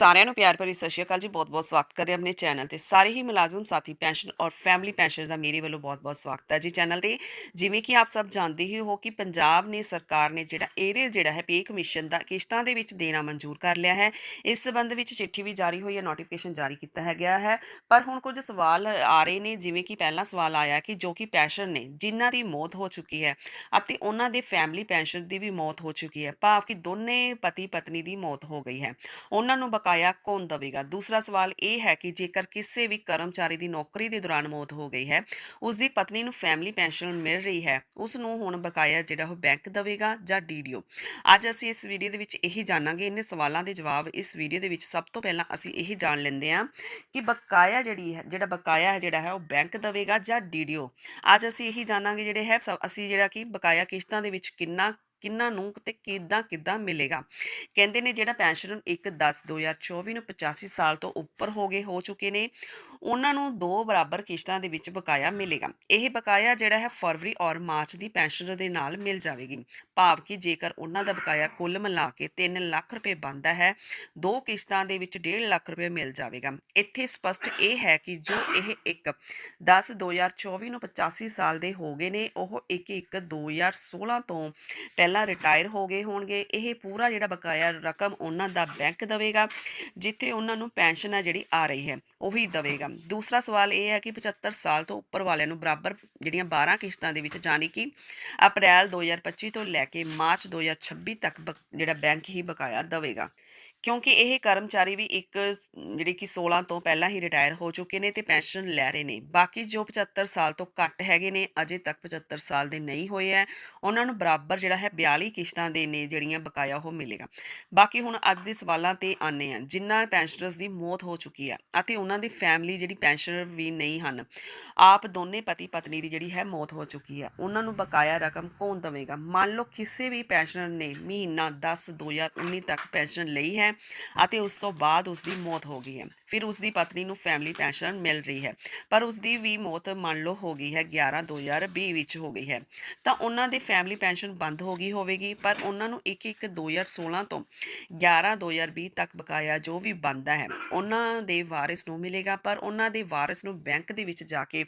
ਸਾਰਿਆਂ ਨੂੰ ਪਿਆਰ ਭਰੀ ਸਤਿ ਸ਼੍ਰੀ ਅਕਾਲ ਜੀ, ਬਹੁਤ-ਬਹੁਤ ਸਵਾਗਤ ਕਰਦੇ ਆਪਣੇ ਚੈਨਲ ਤੇ। ਸਾਰੇ ਹੀ ਮੁਲਾਜ਼ਮ, ਸਾਥੀ, ਪੈਨਸ਼ਨ ਔਰ ਫੈਮਿਲੀ ਪੈਨਸ਼ਨ ਦਾ ਮੇਰੇ ਵੱਲੋਂ ਬਹੁਤ-ਬਹੁਤ ਸਵਾਗਤ ਹੈ ਜੀ ਚੈਨਲ ਤੇ। ਜਿਵੇਂ ਕਿ ਆਪ ਸਭ ਜਾਣਦੇ ਹੀ ਹੋ ਕਿ ਪੰਜਾਬ ਨੇ, ਸਰਕਾਰ ਨੇ ਜਿਹੜਾ ਏਰੀਅਰ ਜਿਹੜਾ ਹੈ ਪੇ ਕਮਿਸ਼ਨ ਦਾ ਕਿਸ਼ਤਾਂ ਦੇ ਵਿੱਚ ਦੇਣਾ ਮਨਜ਼ੂਰ ਕਰ ਲਿਆ ਹੈ। ਇਸ ਸਬੰਧ ਵਿੱਚ ਚਿੱਠੀ ਵੀ ਜਾਰੀ ਹੋਈ ਹੈ ਨੋਟੀਫਿਕੇਸ਼ਨ ਜਾਰੀ ਕੀਤਾ ਹੈ ਗਿਆ ਹੈ। ਪਰ ਹੁਣ ਕੁਝ ਸਵਾਲ ਆ ਰਹੇ ਨੇ, ਜਿਵੇਂ ਕਿ ਪਹਿਲਾ ਸਵਾਲ ਆਇਆ ਕਿ ਜੋ ਕਿ ਪੈਨਸ਼ਨ ਨੇ, ਜਿਨ੍ਹਾਂ ਦੀ ਮੌਤ ਹੋ ਚੁੱਕੀ ਹੈ ਅਤੇ ਉਹਨਾਂ ਦੇ ਫੈਮਿਲੀ ਪੈਨਸ਼ਨ ਦੀ ਵੀ ਮੌਤ ਹੋ ਚੁੱਕੀ ਹੈ। ਭਾਵ ਕਿ ਦੋਨੇ ਪਤੀ ਪਤਨੀ ਦੀ ਮੌਤ ਹੋ ਗਈ ਹੈ। ਉਹਨਾਂ ਨੂੰ ਬਕਾ ਬਕਾਇਆ ਕੌਣ ਦੇਵੇਗਾ? ਦੂਸਰਾ ਸਵਾਲ ਇਹ ਹੈ ਕਿ ਜੇਕਰ ਕਿਸੇ ਵੀ ਕਰਮਚਾਰੀ ਦੀ ਨੌਕਰੀ ਦੇ ਦੌਰਾਨ ਮੌਤ ਹੋ ਗਈ ਹੈ ਉਸ ਦੀ ਪਤਨੀ ਨੂੰ ਫੈਮਿਲੀ ਪੈਨਸ਼ਨ ਮਿਲ ਰਹੀ ਹੈ ਉਸ ਨੂੰ ਹੁਣ ਬਕਾਇਆ ਜਿਹੜਾ ਉਹ ਬੈਂਕ ਦੇਵੇਗਾ ਜਾਂ ਡੀਡੀਓ ਅੱਜ ਅਸੀਂ ਇਸ ਵੀਡੀਓ ਦੇ ਵਿੱਚ ਇਹੀ ਜਾਣਾਂਗੇ, ਇਹਨਾਂ ਸਵਾਲਾਂ ਦੇ ਜਵਾਬ ਇਸ ਵੀਡੀਓ ਦੇ ਵਿੱਚ ਸਭ ਤੋਂ ਪਹਿਲਾਂ ਅਸੀਂ ਇਹੀ ਜਾਣ ਲੈਂਦੇ ਹਾਂ ਕਿ ਬਕਾਇਆ ਜਿਹੜੀ ਹੈ, ਜਿਹੜਾ ਬਕਾਇਆ ਹੈ ਜਿਹੜਾ ਹੈ ਉਹ ਬੈਂਕ ਦੇਵੇਗਾ ਜਾਂ ਡੀਡੀਓ ਅੱਜ ਅਸੀਂ ਇਹੀ ਜਾਣਾਂਗੇ ਜਿਹੜੇ ਹੈ, ਸਭ- ਅਸੀਂ ਜਿਹੜਾ ਕਿ ਬਕਾਇਆ ਕਿਸ਼ਤਾਂ ਦੇ ਵਿੱਚ ਕਿੰਨਾ ਕਿੰਨਾਂ ਨੂੰ ਤੇ ਕਿੱਦਾਂ ਕਿੱਦਾਂ ਮਿਲੇਗਾ? ਕਹਿੰਦੇ ਨੇ ਜਿਹੜਾ ਪੈਨਸ਼ਨ 1 10 2024 ਨੂੰ 85 ਸਾਲ ਤੋਂ ਉੱਪਰ ਹੋ ਗਏ, ਹੋ ਚੁੱਕੇ ਨੇ। ਉਹਨਾਂ ਨੂੰ ਦੋ ਬਰਾਬਰ ਕਿਸ਼ਤਾਂ ਦੇ ਵਿੱਚ ਬਕਾਇਆ ਮਿਲੇਗਾ। ਇਹ ਬਕਾਇਆ ਜਿਹੜਾ ਹੈ ਫਰਵਰੀ ਔਰ ਮਾਰਚ ਦੀ ਪੈਨਸ਼ਨ ਦੇ ਨਾਲ ਮਿਲ ਜਾਵੇਗੀ। ਭਾਵ ਕਿ ਜੇਕਰ ਉਹਨਾਂ ਦਾ ਬਕਾਇਆ ਕੁੱਲ ਮਿਲਾ ਕੇ 3 ਲੱਖ ਰੁਪਏ ਬਣਦਾ ਹੈ, ਦੋ ਕਿਸ਼ਤਾਂ ਦੇ ਵਿੱਚ 1.5 ਲੱਖ ਰੁਪਏ ਮਿਲ ਜਾਵੇਗਾ। ਇੱਥੇ ਸਪਸ਼ਟ ਇਹ ਹੈ ਕਿ ਜੋ ਇਹ ਇੱਕ 10 2024 ਨੂੰ 85 ਸਾਲ ਦੇ ਹੋ ਗਏ ਨੇ, ਉਹ 1 1 2016 ਤੋਂ ਪਹਿਲਾਂ ਰਿਟਾਇਰ ਹੋ ਗਏ ਹੋਣਗੇ। ਇਹ ਪੂਰਾ ਜਿਹੜਾ ਬਕਾਇਆ ਰਕਮ ਉਹਨਾਂ ਦਾ ਬੈਂਕ ਦੇਵੇਗਾ, ਜਿੱਥੇ ਉਹਨਾਂ ਨੂੰ ਪੈਨਸ਼ਨ ਹੈ ਜਿਹੜੀ ਆ ਰਹੀ ਹੈ, ਉਹੀ ਦੇਵੇਗਾ। ਦੂਸਰਾ ਸਵਾਲ ਇਹ ਹੈ ਕਿ 75 ਸਾਲ ਤੋਂ ਉੱਪਰ ਵਾਲਿਆਂ ਨੂੰ ਬਰਾਬਰ ਜਿਹੜੀਆਂ 12 ਕਿਸ਼ਤਾਂ ਦੇ ਵਿੱਚ ਜਾਣੀ ਕਿ ਅਪ੍ਰੈਲ 2025 ਤੋਂ ਲੈ ਕੇ ਮਾਰਚ 2026 ਤੱਕ ਜਿਹੜਾ ਬੈਂਕ ਹੀ ਬਕਾਇਆ ਦੇਵੇਗਾ। ਕਿਉਂਕਿ ਇਹ ਕਰਮਚਾਰੀ ਵੀ ਇੱਕ ਜਿਹੜੀ ਕਿ 16 ਤੋਂ ਪਹਿਲਾਂ ਹੀ ਰਿਟਾਇਰ ਹੋ ਚੁੱਕੇ ਨੇ ਤੇ ਪੈਨਸ਼ਨ ਲੈ ਰਹੇ ਨੇ। ਬਾਕੀ ਜੋ 75 ਸਾਲ ਤੋਂ ਘੱਟ ਹੈਗੇ ਨੇ ਅਜੇ ਤੱਕ 75 ਸਾਲ ਦੇ ਨਹੀਂ ਹੋਏ ਐ। ਉਹਨਾਂ ਨੂੰ ਬਰਾਬਰ ਜਿਹੜਾ ਹੈ 42 ਕਿਸ਼ਤਾਂ ਦੇ ਨੇ ਜਿਹੜੀਆਂ ਬਕਾਇਆ ਉਹ ਮਿਲੇਗਾ। ਬਾਕੀ ਹੁਣ ਅੱਜ ਦੇ ਸਵਾਲਾਂ ਤੇ ਆਨੇ ਆ ਜਿਨ੍ਹਾਂ ਪੈਨਸ਼ਨਰਸ ਦੀ ਮੌਤ ਹੋ ਚੁੱਕੀ ਹੈ ਅਤੇ ਉਹਨਾਂ ਦੀ ਫੈਮਿਲੀ ਜਿਹੜੀ ਪੈਨਸ਼ਨਰ ਵੀ ਨਹੀਂ ਹਨ ਆਪ ਦੋਨੇ ਪਤੀ ਪਤਨੀ ਦੀ ਜਿਹੜੀ ਹੈ ਮੌਤ ਹੋ ਚੁੱਕੀ ਹੈ ਉਹਨਾਂ ਨੂੰ ਬਕਾਇਆ ਰਕਮ ਕੌਣ ਦੇਵੇਗਾ? ਮੰਨ ਲਓ ਕਿਸੇ ਵੀ ਪੈਨਸ਼ਨਰ ਨੇ ਮਹੀਨਾ 10 2019 ਤੱਕ ਪੈਨਸ਼ਨ ਲਈ ਹੈ ਅਤੇ ਉਸ ਤੋਂ ਬਾਅਦ ਉਸ ਦੀ ਮੌਤ ਹੋ ਗਈ ਹੈ। ਫਿਰ ਉਸ ਦੀ ਪਤਨੀ ਨੂੰ ਫੈਮਿਲੀ ਪੈਨਸ਼ਨ ਮਿਲ ਰਹੀ ਹੈ। ਪਰ ਉਸ ਦੀ ਵੀ ਮੌਤ ਮੰਨ ਲਓ ਹੋ ਗਈ ਹੈ 11 2020 ਵਿੱਚ ਹੋ ਗਈ ਹੈ। ਤਾਂ ਉਹਨਾਂ ਦੇ ਫੈਮਿਲੀ ਪੈਨਸ਼ਨ ਬੰਦ ਹੋ ਗਈ ਹੋਵੇਗੀ, ਪਰ ਉਹਨਾਂ ਨੂੰ 1 1 2016 ਤੋਂ 11 2020 ਤੱਕ ਬਕਾਇਆ ਜੋ ਵੀ ਬਣਦਾ ਹੈ, ਉਹਨਾਂ ਦੇ ਵਾਰਿਸ ਨੂੰ ਮਿਲੇਗਾ। ਪਰ ਉਹਨਾਂ ਦੇ ਵਾਰਿਸ ਨੂੰ ਬੈਂਕ ਦੇ ਵਿੱਚ ਜਾ ਕੇ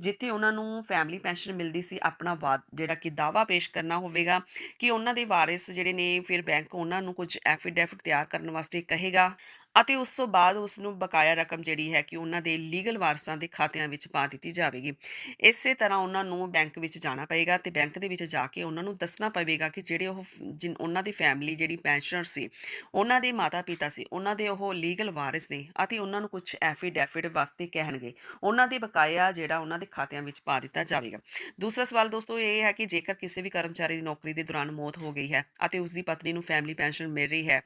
ਜਿੱਥੇ ਉਹਨਾਂ ਨੂੰ ਫੈਮਿਲੀ ਪੈਨਸ਼ਨ ਮਿਲਦੀ ਸੀ, ਆਪਣਾ ਵਾ ਜਿਹੜਾ ਕਿ ਦਾਵਾ ਪੇਸ਼ ਕਰਨਾ ਹੋਵੇਗਾ ਕਿ ਉਹਨਾਂ ਦੇ ਵਾਰਿਸ ਜਿਹੜੇ ਨੇ, ਫਿਰ ਬੈਂਕ ਉਹਨਾਂ ਨੂੰ ਕੁਝ ਐਫੀਡੈਵਿਟ ਤਿਆਰ ਕਰਨਾ ਵਾਸਤੇ ਕਹੇਗਾ। ਅਤੇ ਉਸ ਤੋਂ ਬਾਅਦ ਉਸ ਨੂੰ ਬਕਾਇਆ ਰਕਮ ਜਿਹੜੀ ਹੈ ਕਿ ਉਹਨਾਂ ਦੇ ਲੀਗਲ ਵਾਰਸਾਂ ਦੇ ਖਾਤਿਆਂ ਵਿੱਚ ਪਾ ਦਿੱਤੀ ਜਾਵੇਗੀ। ਇਸੇ ਤਰ੍ਹਾਂ ਉਹਨਾਂ ਨੂੰ ਬੈਂਕ ਵਿੱਚ ਜਾਣਾ ਪਏਗਾ ਤੇ ਬੈਂਕ ਦੇ ਵਿੱਚ ਜਾ ਕੇ ਉਹਨਾਂ ਨੂੰ ਦੱਸਣਾ ਪਵੇਗਾ ਕਿ ਜਿਹੜੇ ਉਹ ਜਿਨ ਉਹਨਾਂ ਦੀ ਫੈਮਿਲੀ ਜਿਹੜੀ ਪੈਨਸ਼ਨਰ ਸੀ, ਉਹਨਾਂ ਦੇ ਮਾਤਾ-ਪਿਤਾ ਸੀ, ਉਹਨਾਂ ਦੇ ਉਹ ਲੀਗਲ ਵਾਰਿਸ ਨੇ ਅਤੇ ਉਹਨਾਂ ਨੂੰ ਕੁਝ ਐਫੀਡੈਵਿਟ ਵਾਸਤੇ ਕਹਿਣਗੇ। ਉਹਨਾਂ ਦੇ ਬਕਾਇਆ ਜਿਹੜਾ ਉਹਨਾਂ ਦੇ ਖਾਤਿਆਂ ਵਿੱਚ ਪਾ ਦਿੱਤਾ ਜਾਵੇਗਾ। ਦੂਸਰਾ ਸਵਾਲ ਦੋਸਤੋ ਇਹ ਹੈ ਕਿ ਜੇਕਰ ਕਿਸੇ ਵੀ ਕਰਮਚਾਰੀ ਦੀ ਨੌਕਰੀ ਦੇ ਦੌਰਾਨ ਮੌਤ ਹੋ ਗਈ ਹੈ ਅਤੇ ਉਸ ਦੀ ਪਤਨੀ ਨੂੰ ਫੈਮਿਲੀ ਪੈਨਸ਼ਨ ਮਿਲ ਰਹੀ ਹੈ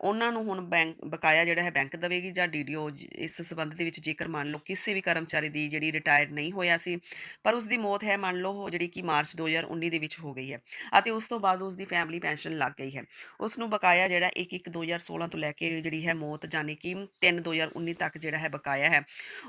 ਉਹਨਾਂ ਨੂੰ ਹੁਣ ਬੈਂਕ ਬਕਾਇਆ ਜਿਹੜਾ ਹੈ ਬੈਂਕ ਦੇਵੇਗੀ ਜਾਂ ਡੀਡੀਓ ਇਸ ਸਬੰਧ ਦੇ ਵਿੱਚ ਜੇਕਰ ਮੰਨ ਲਓ ਕਿਸੇ ਵੀ ਕਰਮਚਾਰੀ ਦੀ ਜਿਹੜੀ ਰਿਟਾਇਰ ਨਹੀਂ ਹੋਇਆ ਸੀ, ਪਰ ਉਸ ਦੀ ਮੌਤ ਹੈ ਮੰਨ ਲਓ ਜਿਹੜੀ ਕਿ ਮਾਰਚ 2019 ਦੇ ਵਿੱਚ ਹੋ ਗਈ ਹੈ ਅਤੇ ਉਸ ਤੋਂ ਬਾਅਦ ਉਸ ਦੀ ਫੈਮਿਲੀ ਪੈਨਸ਼ਨ ਲੱਗ ਗਈ ਹੈ। ਉਸ ਨੂੰ ਬਕਾਇਆ ਜਿਹੜਾ 1 1 2016 ਤੋਂ ਲੈ ਕੇ ਜਿਹੜੀ ਹੈ ਮੌਤ ਜਾਣੀ ਕਿ 3 2019 ਤੱਕ ਜਿਹੜਾ ਹੈ ਬਕਾਇਆ ਹੈ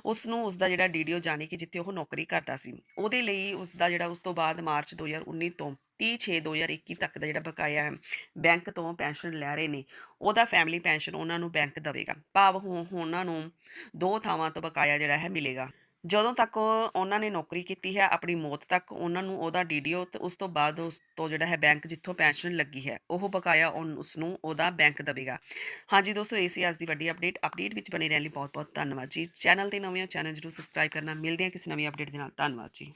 ਉਸ ਨੂੰ ਉਸ ਦਾ ਜਿਹੜਾ ਡੀਡੀਓ ਜਾਣੀ ਕਿ ਜਿੱਥੇ ਉਹ ਨੌਕਰੀ ਕਰਦਾ ਸੀ, ਉਹਦੇ ਲਈ ਉਸ ਦਾ ਜਿਹੜਾ ਉਸ ਤੋਂ ਬਾਅਦ ਮਾਰਚ 2019 ਤੋਂ 30 6 2021 ਤੱਕ ਦਾ ਜਿਹੜਾ ਬਕਾਇਆ ਹੈ, ਬੈਂਕ ਤੋਂ ਪੈਨਸ਼ਨ ਲੈ ਰਹੇ ਨੇ, ਉਹਦਾ ਫੈਮਿਲੀ ਪੈਨਸ਼ਨ ਉਹਨਾਂ ਨੂੰ ਬੈਂਕ ਦੇਵੇਗਾ। ਭਾਵ ਉਹਨਾਂ ਨੂੰ ਦੋ ਥਾਵਾਂ ਤੋਂ ਬਕਾਇਆ ਜਿਹੜਾ ਹੈ ਮਿਲੇਗਾ। ਜਦੋਂ ਤੱਕ ਉਹਨਾਂ ਨੇ ਨੌਕਰੀ ਕੀਤੀ ਹੈ, ਆਪਣੀ ਮੌਤ ਤੱਕ ਉਹਨਾਂ ਨੂੰ ਉਹਦਾ ਡੀਡੀਓ ਤੇ ਉਸ ਤੋਂ ਬਾਅਦ ਉਸ ਤੋਂ ਜਿਹੜਾ ਹੈ ਬੈਂਕ ਜਿੱਥੋਂ ਪੈਨਸ਼ਨ ਲੱਗੀ ਹੈ, ਉਹ ਬਕਾਇਆ ਉਨ- ਉਸ ਨੂੰ ਉਹਦਾ ਬੈਂਕ ਦੇਵੇਗਾ। ਹਾਂਜੀ ਦੋਸਤੋ, ਇਹ ਸੀ ਅੱਜ ਦੀ ਵੱਡੀ ਅਪਡੇਟ ਅਪਡੇਟ ਵਿੱਚ ਬਣੇ ਰਹਿਣ ਲਈ ਬਹੁਤ ਬਹੁਤ ਧੰਨਵਾਦ ਜੀ। ਚੈਨਲ ਤੇ ਨਵੇਂ ਹੋ, ਚੈਨਲ ਜਰੂਰ ਸਬਸਕ੍ਰਾਈਬ ਕਰਨਾ। ਮਿਲਦੇ ਹਾਂ ਕਿਸੇ ਨਵੀਂ ਅਪਡੇਟ ਦੇ ਨਾਲ। ਧੰਨਵਾਦ ਜੀ।